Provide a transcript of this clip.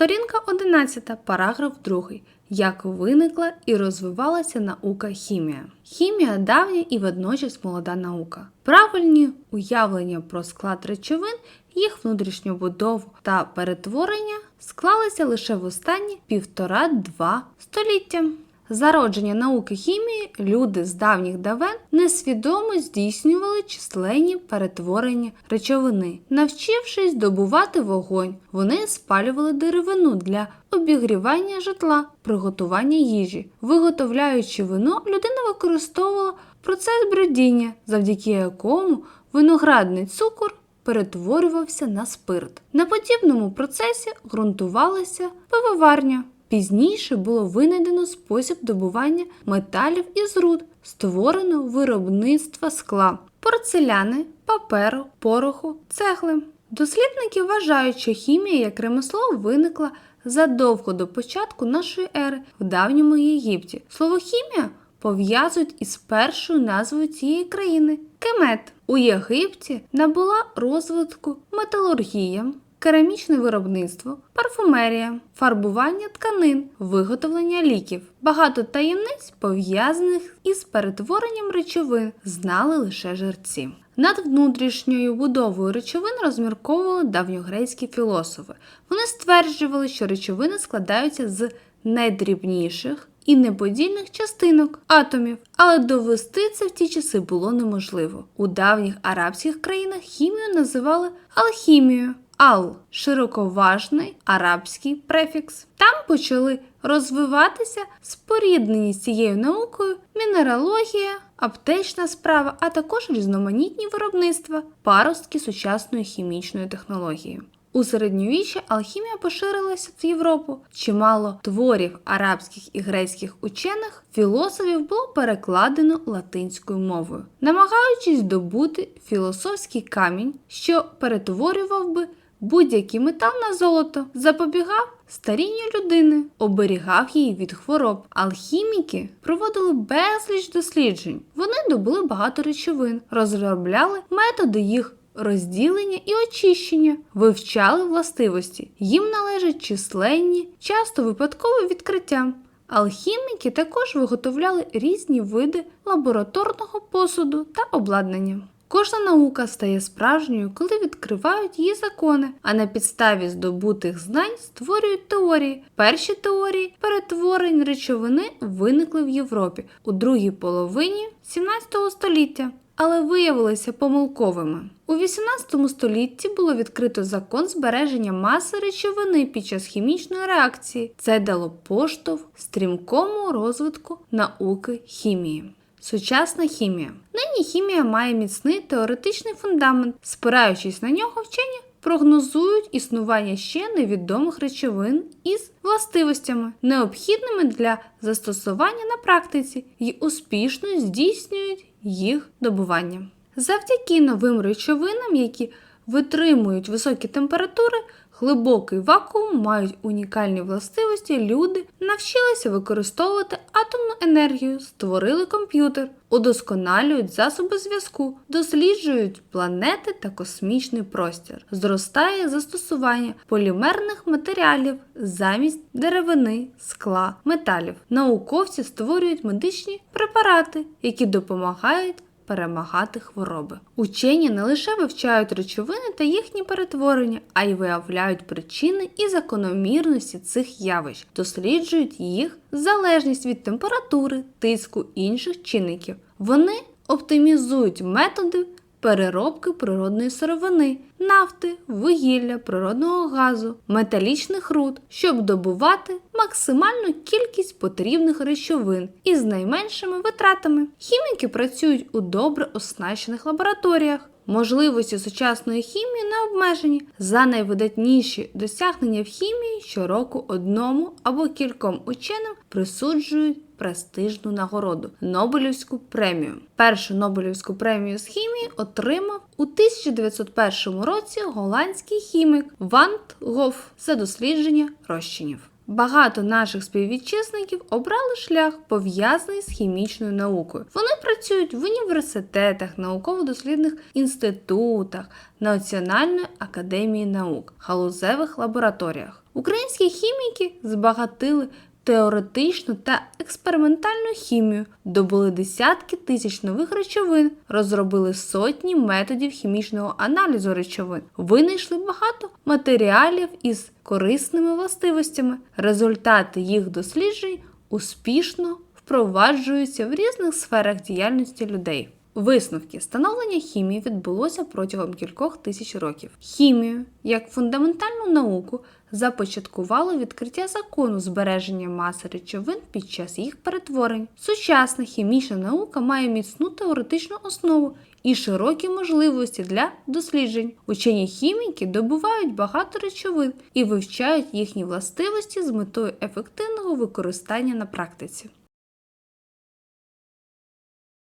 Сторінка 11, параграф 2. Як виникла і розвивалася наука хімія. Хімія давня і водночас молода наука. Правильні уявлення про склад речовин, їх внутрішню будову та перетворення склалися лише в останні півтора-два століття. Зародження науки хімії люди з давніх давен несвідомо здійснювали численні перетворення речовини. Навчившись добувати вогонь, вони спалювали деревину для обігрівання житла, приготування їжі. Виготовляючи вино, людина використовувала процес бродіння, завдяки якому виноградний цукор перетворювався на спирт. На подібному процесі ґрунтувалася пивоварня. Пізніше було винайдено спосіб добування металів із руд, створено виробництво скла, порцеляни, паперу, пороху, цегли. Дослідники вважають, що хімія як ремесло виникла задовго до початку нашої ери в давньому Єгипті. Слово хімія пов'язують із першою назвою цієї країни кемет. У Єгипті набула розвитку металургія, керамічне виробництво, парфумерія, фарбування тканин, виготовлення ліків. Багато таємниць, пов'язаних із перетворенням речовин, знали лише жерці. Над внутрішньою будовою речовин розмірковували давньогрецькі філософи. Вони стверджували, що речовини складаються з найдрібніших і неподільних частинок атомів, але довести це в ті часи було неможливо. У давніх арабських країнах хімію називали алхімією. Ал широковажний арабський префікс. Там почали розвиватися споріднені з цією наукою мінералогія, аптечна справа, а також різноманітні виробництва, паростки сучасної хімічної технології. У середньовіччі алхімія поширилася в Європу. Чимало творів арабських і грецьких учених філософів було перекладено латинською мовою, намагаючись добути філософський камінь, що перетворював би будь-який метал на золото, запобігав старінню людини, оберігав її від хвороб. Алхіміки проводили безліч досліджень. Вони добули багато речовин, розробляли методи їх розділення і очищення, вивчали властивості. Їм належать численні, часто випадкові відкриття. Алхіміки також виготовляли різні види лабораторного посуду та обладнання. Кожна наука стає справжньою, коли відкривають її закони, а на підставі здобутих знань створюють теорії. Перші теорії перетворень речовини виникли в Європі у другій половині 17 століття. Але виявилися помилковими. У 18 столітті було відкрито закон збереження маси речовини під час хімічної реакції. Це дало поштовх стрімкому розвитку науки хімії. Сучасна хімія. Нині хімія має міцний теоретичний фундамент, спираючись на нього, вчені прогнозують існування ще невідомих речовин із властивостями, необхідними для застосування на практиці, і успішно здійснюють їх добування. Завдяки новим речовинам, які витримують високі температури, глибокий вакуум мають унікальні властивості, люди навчилися використовувати атомну енергію, створили комп'ютер, удосконалюють засоби зв'язку, досліджують планети та космічний простір, зростає застосування полімерних матеріалів замість деревини, скла, металів. Науковці створюють медичні препарати, які допомагають перемагати хвороби. Учені не лише вивчають речовини та їхні перетворення, а й виявляють причини і закономірності цих явищ, досліджують їх залежність від температури, тиску інших чинників. Вони оптимізують методи переробки природної сировини, нафти, вугілля, природного газу, металічних руд, щоб добувати максимальну кількість потрібних речовин із найменшими витратами. Хіміки працюють у добре оснащених лабораторіях. Можливості сучасної хімії не обмежені. За найвидатніші досягнення в хімії щороку одному або кільком ученим присуджують престижну нагороду Нобелівську премію. Першу Нобелівську премію з хімії отримав у 1901 році голландський хімік Вант Гоф за дослідження розчинів. Багато наших співвітчизників обрали шлях пов'язаний з хімічною наукою. Вони працюють в університетах, науково-дослідних інститутах, Національної академії наук, галузевих лабораторіях. Українські хіміки збагатили теоретичну та експериментальну хімію, добули десятки тисяч нових речовин, розробили сотні методів хімічного аналізу речовин, винайшли багато матеріалів із корисними властивостями. Результати їх досліджень успішно впроваджуються в різних сферах діяльності людей. Висновки становлення хімії відбулося протягом кількох тисяч років. Хімію, як фундаментальну науку, започаткувало відкриття закону збереження маси речовин під час їх перетворень. Сучасна хімічна наука має міцну теоретичну основу і широкі можливості для досліджень. Учені хіміки добувають багато речовин і вивчають їхні властивості з метою ефективного використання на практиці.